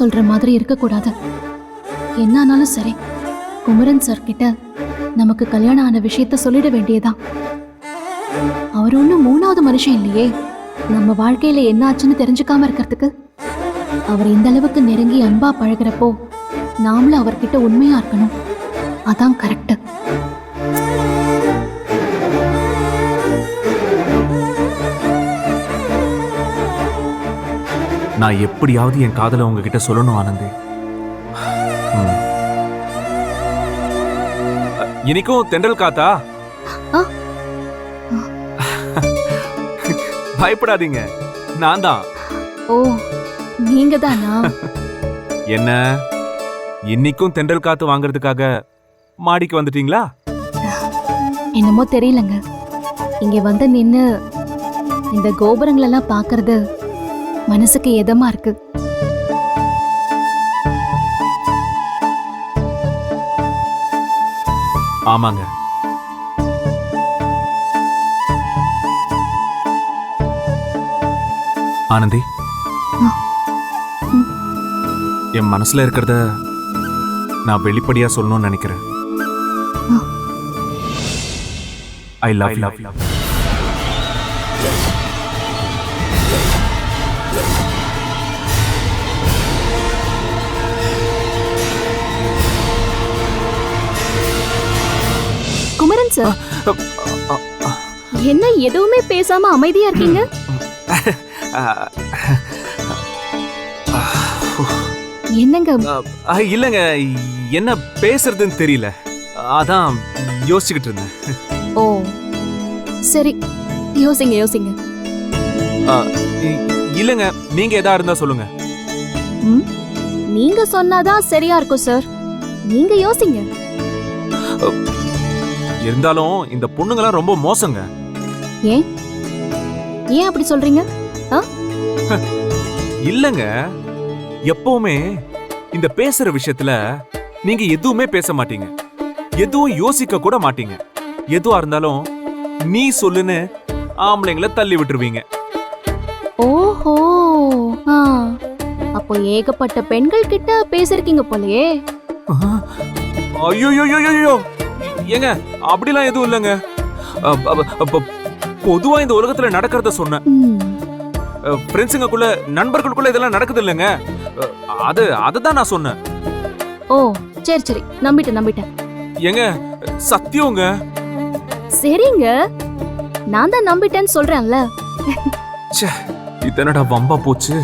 சொல்ற மாதிரி இருக்கக்கூடாது. என்ன ஆனாலும் சரி குமரன் சார் கிட்ட நமக்கு கல்யாணம் ஆன விஷயத்த சொல்லிட வேண்டியதான் அவர் ஒன்றும் மூணாவது மனுஷன் இல்லையே. நம்ம வாழ்க்கையில என்ன ஆச்சுன்னு தெரிஞ்சுக்காம இருக்கிறதுக்கு அவர் இந்த அளவுக்கு நெருங்கி அன்பா பழகுறப்போ நாமளும் அவர்கிட்ட உண்மையா இருக்கணும். அதான் கரெக்ட் நான் எப்படியாவது என் காதலை உங்ககிட்ட சொல்லணும் ஆனந்தி. ம். அ, இன்னைக்கும் தென்றல் காத்தா. பயப்படாதீங்க. நான் தான். ஓ நீங்க தானா? என்ன? இன்னைக்கும் தென்றல் காத்து வாங்குறதுக்காக மாடிக்கு வந்துட்டீங்களா? என்னமோ தெரியலங்க. இங்க வந்து நின்னு இந்த கோபுரங்களெல்லாம் பார்க்கறது மனசுக்கு எதமா இருக்கு. ஆமாங்க. ஆனந்தி. என் மனசுல இருக்கிறத நான் வெளிப்படையா சொல்லணும்னு நினைக்கிறேன். I love love love Kumaran sir என்ன எதுவுமே பேசாம அமைதியா இருக்கீங்க? என்னங்க? இல்லைங்க. என்ன பேசுறதுன்னு தெரியல. அதான் யோசிச்சுக்கிட்டு இருந்தேன். ஓ சரி. யோசிங்க யோசிங்க. இல்லைங்க. நீங்க எதா இருந்தா சொல்லுங்க? நீங்க சொன்னாதான் சரியா இருக்கும் சார். நீங்க யோசிங்க. இருந்தாலும் இந்த பொண்ணுங்கலாம் ரொம்ப மோசங்க. ஏன்? ஏன் அப்படி சொல்றீங்க? இல்லங்க. எப்பவுமே இந்த பேசுற விஷயத்துல நீங்க எதுவுமே பேச மாட்டீங்க. எதுவும் யோசிக்க கூட மாட்டீங்க. எதுவா இருந்தாலும் நீ சொல்லுன்னு ஆம்பளைங்கள தள்ளி விட்டுருவீங்க. ஓஹோ. அப்போ ஏகப்பட்ட பெண்கள் கிட்ட பேசிருக்கீங்க போலயே. ஐயோ. ஏங்க அப்படிலாம் எதுவும் இல்லைங்க. பொதுவா இந்த உலகத்துல நடக்கிறத சொன்னேன். ம், ஃப்ரெண்ட்ஸுங்களுக்குள்ள நண்பர்களுக்குள்ள இதெல்லாம் நடக்குது இல்லைங்க. அது அதுதான் நான் சொன்னேன். ஓ சரி சரி. நம்பிட்டேன் நம்பிட்டேன். ஏங்க சத்தியங்க சரிங்க. நான் தான் நம்பிட்டேன்னு சொல்றேன்ல. இதனடா வம்பா போச்சு.